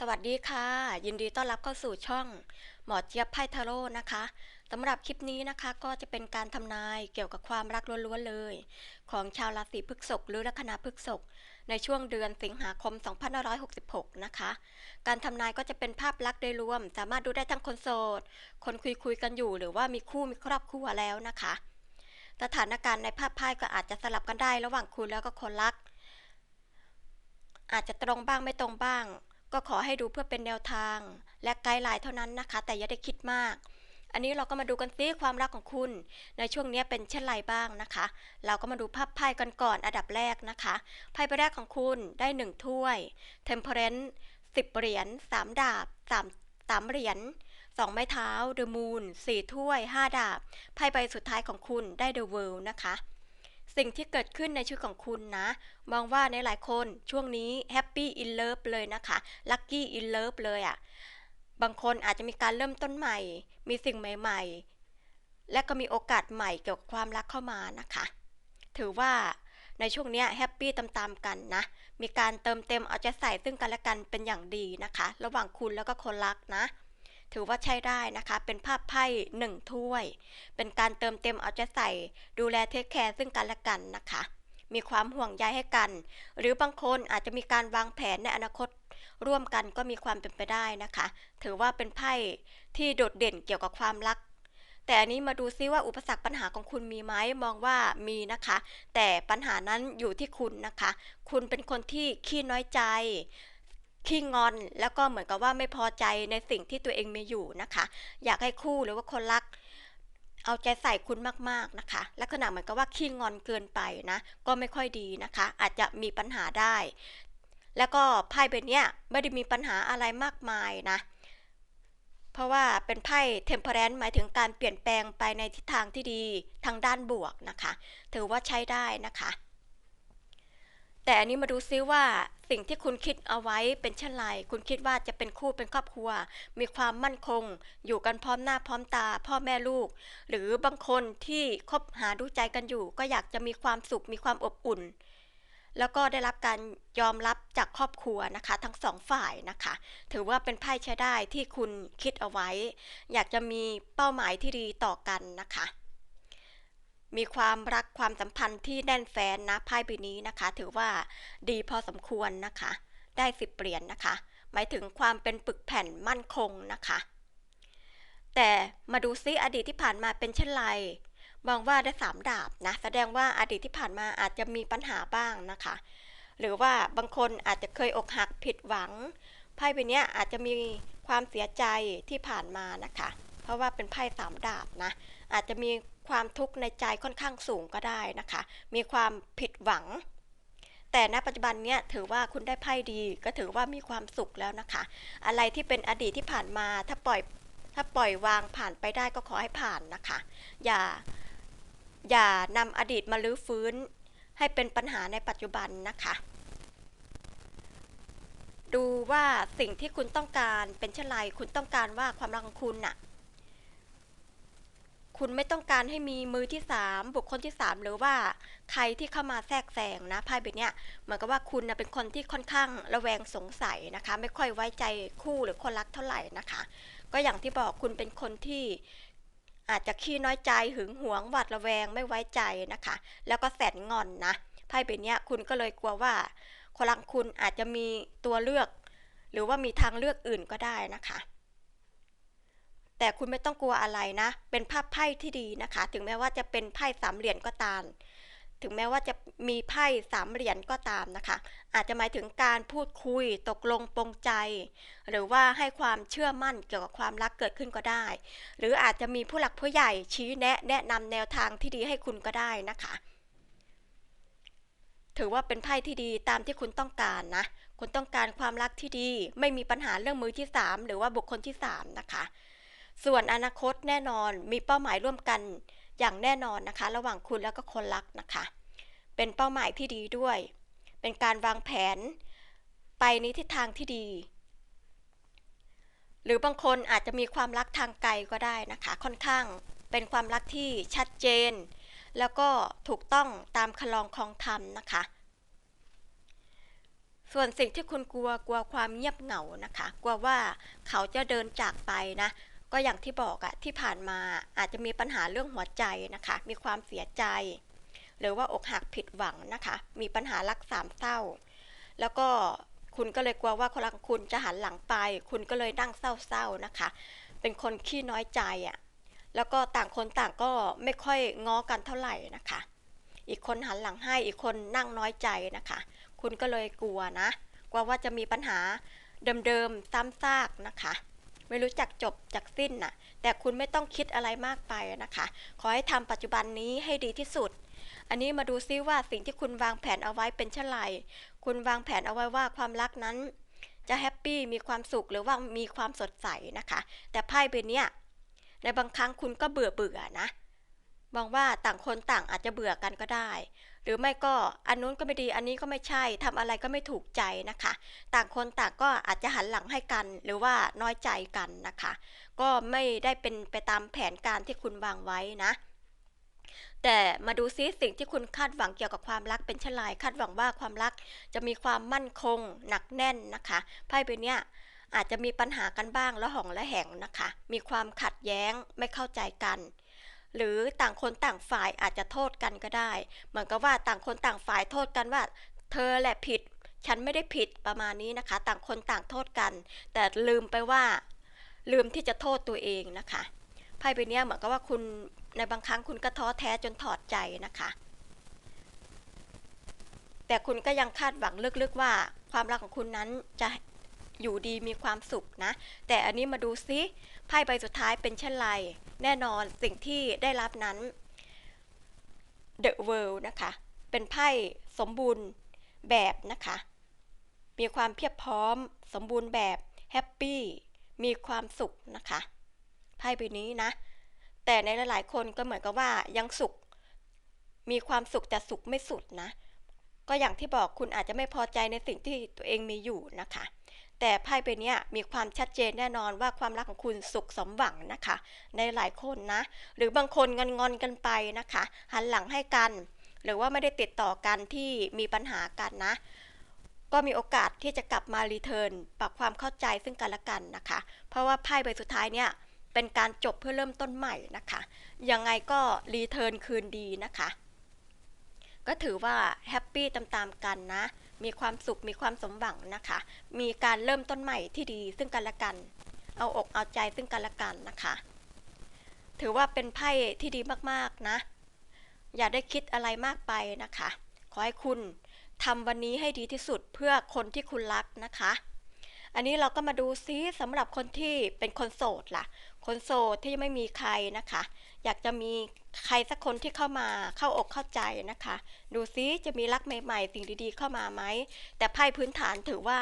สวัสดีค่ะ ยินดีต้อนรับเข้าสู่ช่องหมอเจี๊ยบไพ่ทาโร่นะคะสำหรับคลิปนี้นะคะก็จะเป็นการทำนายเกี่ยวกับความรักล้วนๆเลย ของชาวราศีพฤษภหรือลัคนาพฤษภในช่วงเดือนสิงหาคม 2566 นะคะ การทำนายก็จะเป็นภาพลักษณ์โดยรวม สามารถดูได้ทั้งคนโสด คนคุยคุยๆกันอยู่ หรือว่ามีคู่มีครอบครัวแล้วนะคะ สถานการณ์ในภาพไพ่ก็อาจจะสลับกันได้ระหว่างคุณแล้วก็คนรัก อาจจะตรงบ้างไม่ตรงบ้าง ก็ขอให้ดูเพื่อเป็นแนวทาง และไกด์ไลน์เท่านั้นนะคะ แต่อย่าได้คิดมาก อันนี้เราก็มาดูกันซิความรักของคุณ ในช่วงนี้เป็นเช่นไรบ้างนะคะ เราก็มาดูภาพไพ่กันก่อนอันดับแรกนะคะไพ่ใบแรกของคุณได้หนึ่งถ้วย Temperance สิบเหรียญสามดาบสามสามเหรียญสองไม้เท้า The Moon สี่ถ้วยห้าดาบ ไพ่ใบสุดท้ายของคุณได้ The World นะคะ สิ่งที่เกิดขึ้นในชีวิตของคุณนะ มองว่าในหลายคนช่วงนี้แฮปปี้อินเลิฟเลยนะคะลัคกี้อินเลิฟเลยอะ่ะ บางคนอาจจะมีการเริ่มต้นใหม่ มีสิ่งใหม่ ๆ และก็มีโอกาสใหม่เกี่ยวกับความรักเข้ามานะคะ ถือว่าในช่วงเนี้แฮปปี้ตามๆกันนะ มีการเติมเต็มเอาใจใส่ซึ่งกันและกันเป็นอย่างดีนะคะ ระหว่างคุณแล้วก็คนรักนะ ถือว่าใช้ได้นะคะ เป็นภาพไพ่หนึ่งถ้วย เป็นการเติมเต็มเอาใจใส่ ดูแลเทคแคร์ซึ่งกันและกันนะคะ มีความห่วงใยให้กัน หรือบางคนอาจจะมีการวางแผนในอนาคต ร่วมกันก็มีความเป็นไปได้นะคะ ถือว่าเป็นไพ่ที่โดดเด่นเกี่ยวกับความรักแต่อันนี้มาดูซิว่าอุปสรรคปัญหาของคุณมีไหมมองว่ามีนะคะ แต่ปัญหานั้นอยู่ที่คุณนะคะ คุณเป็นคนที่ขี้น้อยใจ ขี้งอนแล้วก็เหมือนกับว่าไม่พอใจในสิ่งที่ตัวเองมีอยู่นะคะ อยากให้คู่หรือว่าคนรัก เอาใจใส่คุณมากๆนะคะ ลักษณะเหมือนกับว่าขี้งอนเกินไปนะก็ไม่ค่อยดีนะคะ อาจจะมีปัญหาได้ แล้วก็ไพ่ใบเนี้ยไม่ได้มีปัญหาอะไรมากมายนะเพราะว่าเป็นไพ่เทมเพ r รนหมายถึงการเปลี่ยนแปลงไปในทิศทางที่ดีทางด้านบวกนะคะ ถือว่าใช้ได้นะคะ แต่อันนี้มาดูซิว่าสิ่งที่คุณคิดเอาไว้เป็นเช่นไร คุณคิดว่าจะเป็นคู่เป็นครอบครัว มีความมั่นคง อยู่กันพร้อมหน้าพร้อมตา พ่อแม่ลูก หรือบางคนที่คบหาดูใจกันอยู่ ก็อยากจะมีความสุขมีความอบอุ่น แล้วก็ได้รับการยอมรับจากครอบครัวนะคะ ทั้งสองฝ่ายนะคะ ถือว่าเป็นไพ่ใช้ได้ที่คุณคิดเอาไว้ อยากจะมีเป้าหมายที่ดีต่อกันนะคะ มีความรักความสัมพันธ์ที่แน่นแฟนนะไพ่ใบนี้นะคะ ถือว่าดีพอสมควรนะคะ ได้สิบเหรียญนนะคะ หมายถึงความเป็นปึกแผ่นมั่นคงนะคะ แต่มาดูซิอดีตที่ผ่านมาเป็นเช่นไรมองว่าได้สามดาบนะแสดงว่าอดีตที่ผ่านมาอาจจะมีปัญหาบ้างนะคะ หรือว่าบางคนอาจจะเคยอกหักผิดหวังไพ่ใบนี้อาจจะมีความเสียใจที่ผ่านมานะคะ เพราะว่าเป็นไพ่สามดาบนะอาจจะมี ความทุกข์ในใจค่อนข้างสูงก็ได้นะคะ มีความผิดหวัง แต่ณปัจจุบันเนี้ยถือว่าคุณได้ไพ่ดี ก็ถือว่ามีความสุขแล้วนะคะ อะไรที่เป็นอดีตที่ผ่านมา ถ้าปล่อยถ้าปล่อยวางผ่านไปได้ก็ขอให้ผ่านนะคะ อย่าอย่านำอดีตมาลื้อฟื้น ให้เป็นปัญหาในปัจจุบันนะคะ ดูว่าสิ่งที่คุณต้องการเป็นเช่นไรคุณต้องการว่าความรักของคุณน่ะ คุณไม่ต้องการให้มีมือที่สามบุคคลที่สามหรือว่าใครที่เข้ามาแทรกแซงนะไพ่ใบเนี้ยเหมือนกับว่าคุณนะเป็นคนที่ค่อนข้างระแวงสงสัยนะคะ ไม่ค่อยไว้ใจคู่หรือคนรักเท่าไหร่นะคะ ก็อย่างที่บอกคุณเป็นคนที่อาจจะขี้น้อยใจหึงหวงหวาดระแวงไม่ไว้ใจนะคะ แล้วก็แสนงอนนะไพ่ใบเนี้ยคุณก็เลยกลัวว่าคนรักคุณอาจจะมีตัวเลือก หรือว่ามีทางเลือกอื่นก็ได้นะคะ แต่คุณไม่ต้องกลัวอะไรนะ เป็นภาพไพ่ที่ดีนะคะ ถึงแม้ว่าจะเป็นไพ่สามเหรียญก็ตาม ถึงแม้ว่าจะมีไพ่สามเหรียญก็ตามนะคะ อาจจะหมายถึงการพูดคุยตกลงปรงใจ หรือว่าให้ความเชื่อมั่นเกี่ยวกับความรักเกิดขึ้นก็ได้ หรืออาจจะมีผู้หลักผู้ใหญ่ชี้แนะแนะนำแนวทางที่ดีให้คุณก็ได้นะคะ ถือว่าเป็นไพ่ที่ดีตามที่คุณต้องการนะคุณต้องการความรักที่ดี ไม่มีปัญหาเรื่องมือที่สามหรือว่าบุคคลที่สามนะคะ ส่วนอนาคตแน่นอนมีเป้าหมายร่วมกันอย่างแน่นอนนะคะ ระหว่างคุณแล้วก็คนรักนะคะ เป็นเป้าหมายที่ดีด้วย เป็นการวางแผนไปในทิศทางที่ดี หรือบางคนอาจจะมีความรักทางไกลก็ได้นะคะ ค่อนข้างเป็นความรักที่ชัดเจน แล้วก็ถูกต้องตามคลองคลองธรรมนะคะ ส่วนสิ่งที่คุณกลัวกลัวความเงียบเหงานะคะ กลัวว่าเขาจะเดินจากไปนะ ก็อย่างที่บอกอะที่ผ่านมาอาจจะมีปัญหาเรื่องหัวใจนะคะ มีความเสียใจ หรือว่าอกหักผิดหวังนะคะ มีปัญหารักสามเศร้า แล้วก็คุณก็เลยกลัวว่าคนรักคุณจะหันหลังไป คุณก็เลยนั่งเศร้าๆนะคะ เป็นคนขี้น้อยใจอะแล้วก็ต่างคนต่างก็ไม่ค่อยง้อกันเท่าไหร่นะคะ อีกคนหันหลังให้อีกคนนั่งน้อยใจนะคะ คุณก็เลยกลัวนะ กลัวว่าจะมีปัญหาเดิมๆซ้ำซากนะคะ ไม่รู้จักจบจากสิ้นน่ะ แต่คุณไม่ต้องคิดอะไรมากไปนะคะ ขอให้ทำปัจจุบันนี้ให้ดีที่สุด อันนี้มาดูซิว่าสิ่งที่คุณวางแผนเอาไว้เป็นเช่นไร คุณวางแผนเอาไว้ว่าความรักนั้น จะแฮปปี้มีความสุขหรือว่ามีความสดใสนะคะ แต่ไพ่ใบนี้ในบางครั้งคุณก็เบื่อเบื่อนะ มองว่าต่างคนต่างอาจจะเบื่อกันก็ได้ หรือไม่ก็อันนู้นก็ไม่ดีอันนี้ก็ไม่ใช่ทำอะไรก็ไม่ถูกใจนะคะ ต่างคนต่างก็อาจจะหันหลังให้กัน หรือว่าน้อยใจกันนะคะ ก็ไม่ได้เป็นไปตามแผนการที่คุณวางไว้นะแต่มาดูซิสิ่งที่คุณคาดหวังเกี่ยวกับความรักเป็นเช่นไรคาดหวังว่าความรักจะมีความมั่นคง หนักแน่นนะคะไพ่ใบเนี้ยอาจจะมีปัญหากันบ้างและห่องและแหงนะคะ มีความขัดแย้งไม่เข้าใจกัน หรือต่างคนต่างฝ่ายอาจจะโทษกันก็ได้ เหมือนกับว่าต่างคนต่างฝ่ายโทษกันว่า เธอแหละผิด ฉันไม่ได้ผิดประมาณนี้นะคะ ต่างคนต่างโทษกัน แต่ลืมไปว่า ลืมที่จะโทษตัวเองนะคะไพ่ใบเนี้ยเหมือนกับว่าคุณในบางครั้งคุณก็ท้อแท้จนถอดใจนะคะ แต่คุณก็ยังคาดหวังลึกๆว่า ความรักของคุณนั้นจะ อยู่ดีมีความสุขนะ แต่อันนี้มาดูซิไพ่ใบสุดท้ายเป็นเช่นไร แน่นอนสิ่งที่ได้รับนั้น The World นะคะ เป็นไพ่สมบูรณ์แบบนะคะ มีความเพียบพร้อม สมบูรณ์แบบแฮปปี้มีความสุขนะคะไพ่ใบนี้นะ แต่ในหลาย ๆ คนก็เหมือนกับว่ายังสุข มีความสุขแต่สุขไม่สุดนะ ก็อย่างที่บอกคุณอาจจะไม่พอใจในสิ่งที่ตัวเองมีอยู่นะคะ แต่ไพ่ใบเนี้ยมีความชัดเจนแน่นอนว่าความรักของคุณสุขสมหวังนะคะ ในหลายคนนะ หรือบางคนงอนงอนกันไปนะคะ หันหลังให้กัน หรือว่าไม่ได้ติดต่อกันที่มีปัญหากันนะ ก็มีโอกาสที่จะกลับมารีเทิร์นปรับความเข้าใจซึ่งกันและกันนะคะ เพราะว่าไพ่ใบสุดท้ายเนี่ยเป็นการจบเพื่อเริ่มต้นใหม่นะคะ ยังไงก็รีเทิร์นคืนดีนะคะ ก็ถือว่าแฮปปี้ตามๆกันนะ มีความสุขมีความสมหวังนะคะ มีการเริ่มต้นใหม่ที่ดีซึ่งกันและกัน เอาอกเอาใจซึ่งกันและกันนะคะ ถือว่าเป็นไพ่ที่ดีมากๆนะ อย่าได้คิดอะไรมากไปนะคะ ขอให้คุณทำวันนี้ให้ดีที่สุดเพื่อคนที่คุณรักนะคะ อันนี้เราก็มาดูซิสำหรับคนที่เป็นคนโสดล่ะ คนโสดที่ยังไม่มีใครนะคะ อยากจะมีใครสักคนที่เข้ามาเข้าอกเข้าใจนะคะ ดูซิจะมีรักใหม่ ๆ สิ่งดีๆเข้ามาไหม แต่ไพ่พื้นฐานถือว่า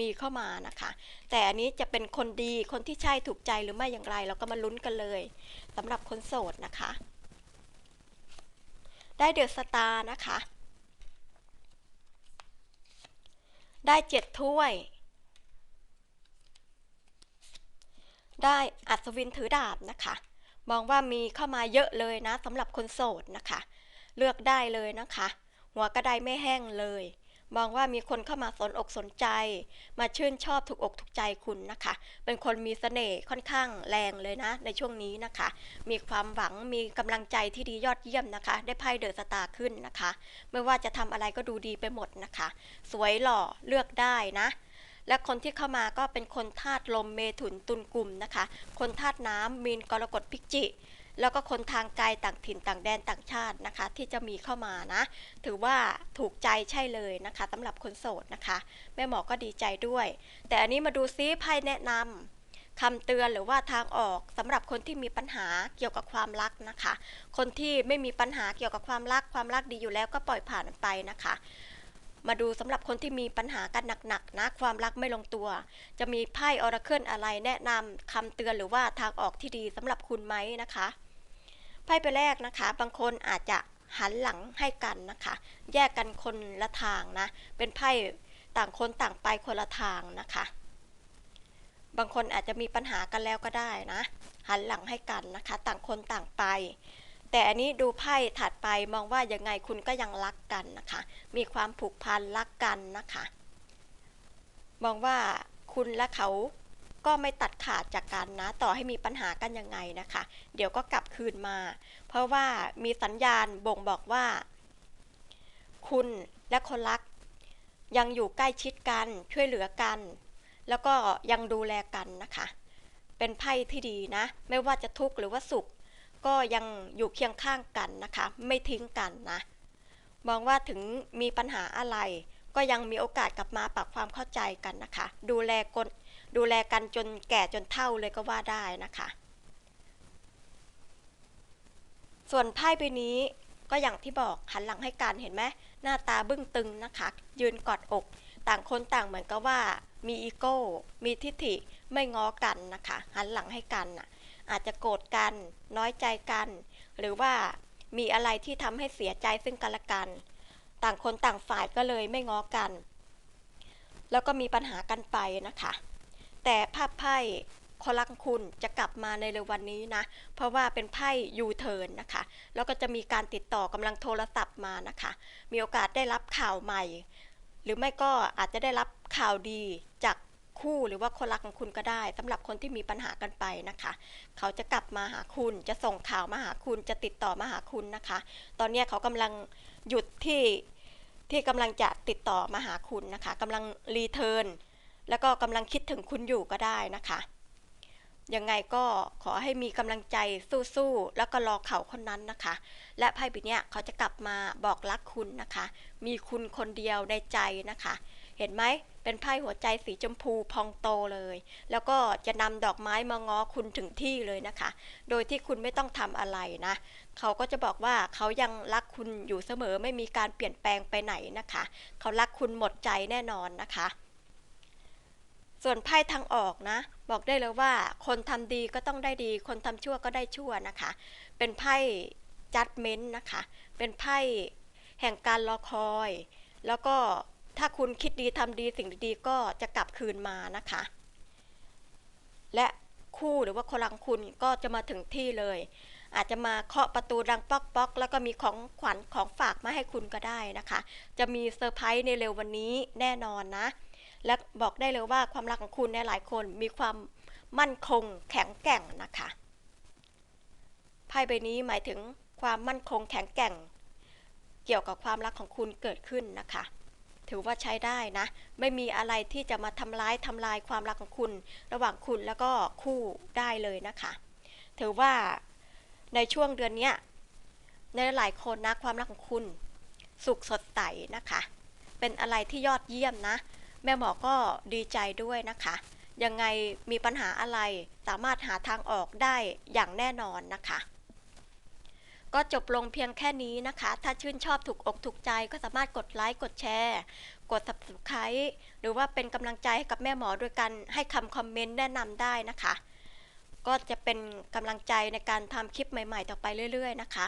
มีเข้ามานะคะ แต่อันนี้จะเป็นคนดีคนที่ใช่ถูกใจหรือไม่อย่างไร เราก็มาลุ้นกันเลยสำหรับคนโสดนะคะ ได้เดอะสตาร์นะคะ ได้เจ็ดถ้วย ได้อัศวินถือดาบนะคะ มองว่ามีเข้ามาเยอะเลยนะสำหรับคนโสดนะคะ เลือกได้เลยนะคะ หัวกระไดไม่แห้งเลย มองว่ามีคนเข้ามาสนอกสนใจ มาชื่นชอบถูกอกถูกใจคุณนะคะ เป็นคนมีเสน่ห์ค่อนข้างแรงเลยนะ ในช่วงนี้นะคะ มีความหวังมีกำลังใจที่ดียอดเยี่ยมนะคะ ได้ไพ่เดอะสตาร์ขึ้นนะคะ ไม่ว่าจะทำอะไรก็ดูดีไปหมดนะคะ สวยหล่อเลือกได้นะ และคนที่เข้ามาก็เป็นคนธาตุลมเมถุนตุลกลุ่มนะคะ คนธาตุน้ำมีนกรกฎพิกจิ แล้วก็คนทางไกลต่างถิ่นต่างแดนต่างชาตินะคะ ที่จะมีเข้ามานะ ถือว่าถูกใจใช่เลยนะคะสำหรับคนโสดนะคะ แม่หมอก็ดีใจด้วย แต่อันนี้มาดูซิไพ่แนะนำคำเตือนหรือว่าทางออกสำหรับคนที่มีปัญหาเกี่ยวกับความรักนะคะ คนที่ไม่มีปัญหาเกี่ยวกับความรักความรักดีอยู่แล้วก็ปล่อยผ่านไปนะคะ มาดูสำหรับคนที่มีปัญหากันหนักๆนะความรักไม่ลงตัว จะมีไพ่ออราเคิลอะไรแนะนำคำเตือนหรือว่าทางออกที่ดีสำหรับคุณไหมนะคะไพ่ไปแรกนะคะ บางคนอาจจะหันหลังให้กันนะคะ แยกกันคนละทางนะ เป็นไพ่ต่างคนต่างไปคนละทางนะคะ บางคนอาจจะมีปัญหากันแล้วก็ได้นะ หันหลังให้กันนะคะ ต่างคนต่างไป แต่อันนี้ดูไพ่ถัดไปมองว่ายังไงคุณก็ยังรักกันนะคะ มีความผูกพันรักกันนะคะ มองว่าคุณและเขาก็ไม่ตัดขาดจากกันนะ ต่อให้มีปัญหากันยังไงนะคะ เดี๋ยวก็กลับคืนมา เพราะว่ามีสัญญาณบ่งบอกว่า คุณและคนรัก ยังอยู่ใกล้ชิดกันช่วยเหลือกัน แล้วก็ยังดูแลกันนะคะ เป็นไพ่ที่ดีนะ ไม่ว่าจะทุกข์หรือว่าสุข ก็ยังอยู่เคียงข้างกันนะคะ ไม่ทิ้งกันนะมองว่าถึงมีปัญหาอะไร ก็ยังมีโอกาสกลับมาปรับความเข้าใจกันนะคะ ดูแลกันดูแลกันจนแก่จนเฒ่าเลยก็ว่าได้นะคะ ส่วนไพ่ใบนี้ก็อย่างที่บอกหันหลังให้กันเห็นไหมหน้าตาบึ้งตึงนะคะ ยืนกอดอก ต่างคนต่างเหมือนกับว่ามีอีโก้ มีทิฐิไม่ง้อกันนะคะ หันหลังให้กันน่ะ อาจจะโกรธกัน น้อยใจกัน หรือว่ามีอะไรที่ทำให้เสียใจซึ่งกันและกัน ต่างคนต่างฝ่ายก็เลยไม่ง้อกัน แล้วก็มีปัญหากันไปนะคะ แต่ภาพไพ่คนรักคุณจะกลับมาในเร็ววันนี้นะ เพราะว่าเป็นไพ่ยูเทิร์นนะคะ แล้วก็จะมีการติดต่อกำลังโทรศัพท์มานะคะ มีโอกาสได้รับข่าวใหม่ หรือไม่ก็อาจจะได้รับข่าวดีจาก คู่หรือว่าคนรักของคุณก็ได้สำหรับคนที่มีปัญหากันไปนะคะ เขาจะกลับมาหาคุณจะส่งข่าวมาหาคุณจะติดต่อมาหาคุณนะคะ ตอนนี้เขากำลังหยุดที่ที่กำลังจะติดต่อมาหาคุณนะคะกำลังรีเทิร์นแล้วก็กำลังคิดถึงคุณอยู่ก็ได้นะคะยังไงก็ขอให้มีกำลังใจสู้ๆ แล้วก็รอเขาคนนั้นนะคะ และไพ่ใบเนี้เขาจะกลับมาบอกรักคุณนะคะ มีคุณคนเดียวในใจนะคะ เห็นไหมเป็นไพ่หัวใจสีชมพูพองโตเลย แล้วก็จะนำดอกไม้มาง้อคุณถึงที่เลยนะคะ โดยที่คุณไม่ต้องทำอะไรนะ เขาก็จะบอกว่าเขายังรักคุณอยู่เสมอไม่มีการเปลี่ยนแปลงไปไหนนะคะ เขารักคุณหมดใจแน่นอนนะคะ ส่วนไพ่ทางออกนะ บอกได้เลยว่า คนทำดีก็ต้องได้ดี คนทำชั่วก็ได้ชั่วนะคะ เป็นไพ่จัดเม้นนะคะ เป็นไพ่แห่งการรอคอย แล้วก็ ถ้าคุณคิดดีทำดีสิ่งดีๆก็จะกลับคืนมานะคะ และคู่หรือว่าคนรักคุณก็จะมาถึงที่เลย อาจจะมาเคาะประตูดังป๊อกป๊อกแล้วก็มีของขวัญของฝากมาให้คุณก็ได้นะคะ จะมีเซอร์ไพรส์ในเร็ววันนี้แน่นอนนะ และบอกได้เลยว่าความรักของคุณในหลายคนมีความมั่นคงแข็งแกร่งนะคะไพ่ใบนี้หมายถึงความมั่นคงแข็งแกร่ง เกี่ยวกับความรักของคุณเกิดขึ้นนะคะ ถือว่าใช้ได้นะ ไม่มีอะไรที่จะมาทำร้ายทำลายความรักของคุณ ระหว่างคุณแล้วก็คู่ได้เลยนะคะ ถือว่าในช่วงเดือนนี้ในหลายคนนะความรักของคุณ สุขสดใสนะคะ เป็นอะไรที่ยอดเยี่ยมนะ แม่หมอก็ดีใจด้วยนะคะ ยังไงมีปัญหาอะไรสามารถหาทางออกได้อย่างแน่นอนนะคะ ก็จบลงเพียงแค่นี้นะคะ ถ้าชื่นชอบถูกอกถูกใจก็สามารถกดไลค์กดแชร์ กด subscribe หรือว่าเป็นกำลังใจให้กับแม่หมอโดยการให้คำคอมเมนต์แนะนำได้นะคะ ก็จะเป็นกำลังใจในการทำคลิปใหม่ ๆ ต่อไปเรื่อย ๆ นะคะ